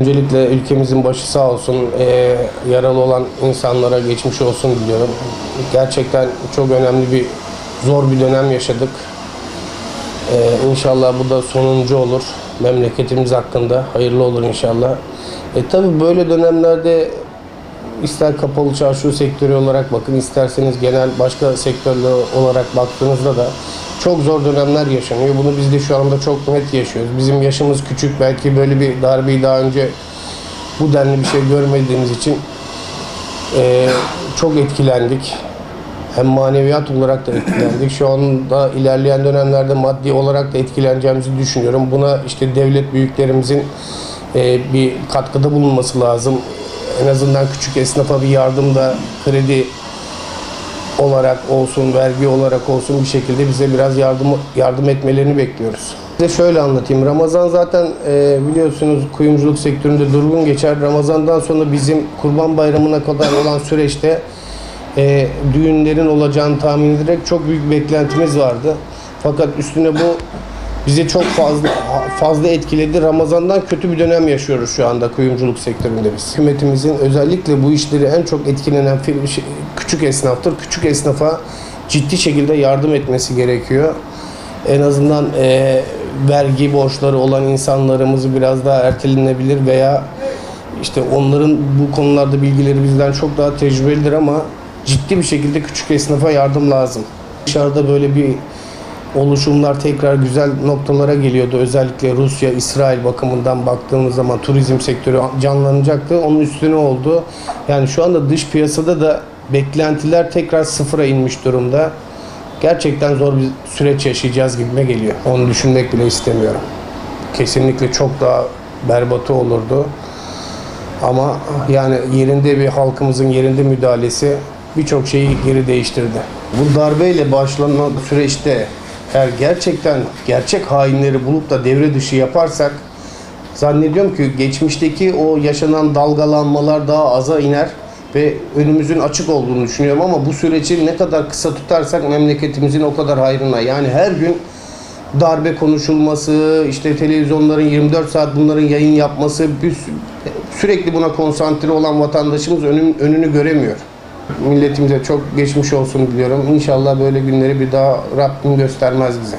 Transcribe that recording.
Öncelikle ülkemizin başı sağ olsun, Ee, yaralı olan insanlara geçmiş olsun diliyorum. Gerçekten çok önemli bir, zor bir dönem yaşadık. Ee, inşallah bu da sonuncu olur. Memleketimiz hakkında hayırlı olur inşallah. E tabi böyle dönemlerde ister kapalı çarşı sektörü olarak bakın, isterseniz genel başka sektörler olarak baktığınızda da çok zor dönemler yaşanıyor. Bunu biz de şu anda çok net yaşıyoruz. Bizim yaşımız küçük, belki böyle bir darbeyi daha önce bu denli bir şey görmediğimiz için eee, çok etkilendik. Hem maneviyat olarak da etkilendik. Şu anda ilerleyen dönemlerde maddi olarak da etkileneceğimizi düşünüyorum. Buna işte devlet büyüklerimizin eee, bir katkıda bulunması lazım. En azından küçük esnafa bir yardımda kredi olarak olsun, vergi olarak olsun bir şekilde bize biraz yardım yardım etmelerini bekliyoruz. Size şöyle anlatayım. Ramazan zaten e, biliyorsunuz kuyumculuk sektöründe durgun geçer. Ramazandan sonra bizim Kurban Bayramı'na kadar olan süreçte e, düğünlerin olacağını tahmin ederek çok büyük beklentimiz vardı. Fakat üstüne bu bizi çok fazla fazla etkiledi. Ramazan'dan kötü bir dönem yaşıyoruz şu anda kuyumculuk sektöründe biz. Hükümetimizin özellikle bu işleri en çok etkilenen şey- küçük esnaftır. Küçük esnafa ciddi şekilde yardım etmesi gerekiyor. En azından eee, vergi borçları olan insanlarımızı biraz daha ertelenebilir veya işte onların bu konularda bilgileri bizden çok daha tecrübelidir ama ciddi bir şekilde küçük esnafa yardım lazım. Dışarıda böyle bir oluşumlar tekrar güzel noktalara geliyordu. Özellikle Rusya, İsrail bakımından baktığımız zaman turizm sektörü canlanacaktı. Onun üstüne oldu. Yani şu anda dış piyasada da beklentiler tekrar sıfıra inmiş durumda. Gerçekten zor bir süreç yaşayacağız gibime geliyor. Onu düşünmek bile istemiyorum. Kesinlikle çok daha berbatı olurdu. Ama yani yerinde bir halkımızın yerinde müdahalesi birçok şeyi geri değiştirdi. Bu darbeyle başlanan süreçte eğer gerçekten gerçek hainleri bulup da devre dışı yaparsak zannediyorum ki geçmişteki o yaşanan dalgalanmalar daha aza iner ve önümüzün açık olduğunu düşünüyorum ama bu süreci ne kadar kısa tutarsak memleketimizin o kadar hayrına. Yani her gün darbe konuşulması, işte televizyonların 24 saat bunların yayın yapması, sürekli buna konsantre olan vatandaşımız önün, önünü göremiyor. Milletimize çok geçmiş olsun diliyorum. İnşallah böyle günleri bir daha Rabbim göstermez bize.